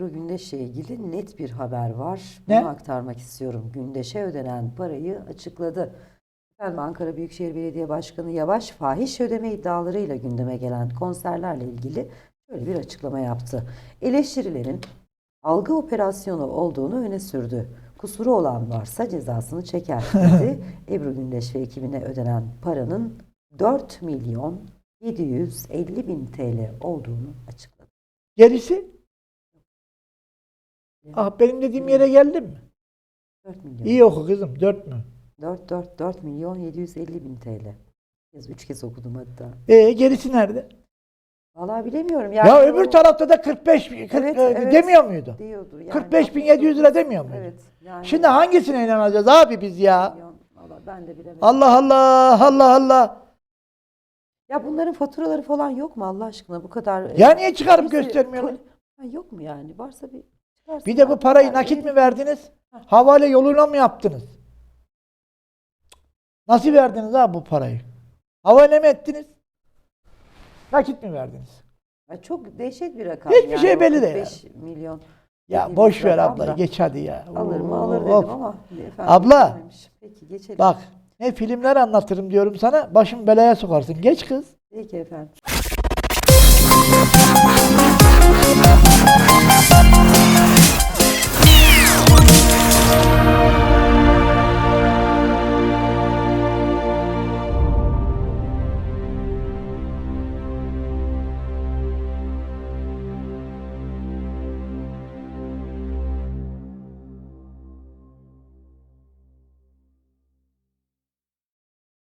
Ebru Gündeş'le ilgili net bir haber var. Bunu Ne? aktarmak istiyorum. Gündeş'e ödenen parayı açıkladı. Efendim Ankara Büyükşehir Belediye Başkanı Yavaş fahiş ödeme iddialarıyla gündeme gelen konserlerle ilgili şöyle bir açıklama yaptı. Eleştirilerin algı operasyonu olduğunu öne sürdü. Kusuru olan varsa cezasını çeker dedi. Ebru Gündeş ve ekibine ödenen paranın 4 milyon 750 bin TL olduğunu açıkladı. Gerisi? Ah benim dediğim yere geldin mi? 4 milyon. İyi oku kızım. Dört mü? 4 4 4 milyon 750 bin TL. Kez üç kez okudum hatta. Ee, gerisi nerede? Vallahi bilemiyorum. Ya Yani öbür o- tarafta da 45 bin, 40, Evet, e, evet. demiyor muydu? diyordu. Yani 45 bin 700 lira demiyor muydu? Evet. Yani Şimdi hangisine inanacağız abi biz ya? Vallahi ben de bilemedim. Allah Allah Allah Allah. Ya bunların faturaları falan yok mu Allah aşkına bu kadar? Ya niye çıkarıp göstermiyorlar? Yok mu yani? Varsa bir Bir de bu parayı Yani nakit mi verdiniz? Havale yoluna mı yaptınız? Nasıl verdiniz abi bu parayı? Havale mi ettiniz? Nakit mi verdiniz? Ya çok dehşet bir rakam. Hiçbir yani şey belli değil 45 milyon. Ya boş ver abla da. geç hadi ya. Alır mı alır Of. dedim ama. efendim Abla. Peki geçelim. Bak ne filmler anlatırım diyorum sana başım belaya sokarsın. Geç kız. Peki efendim.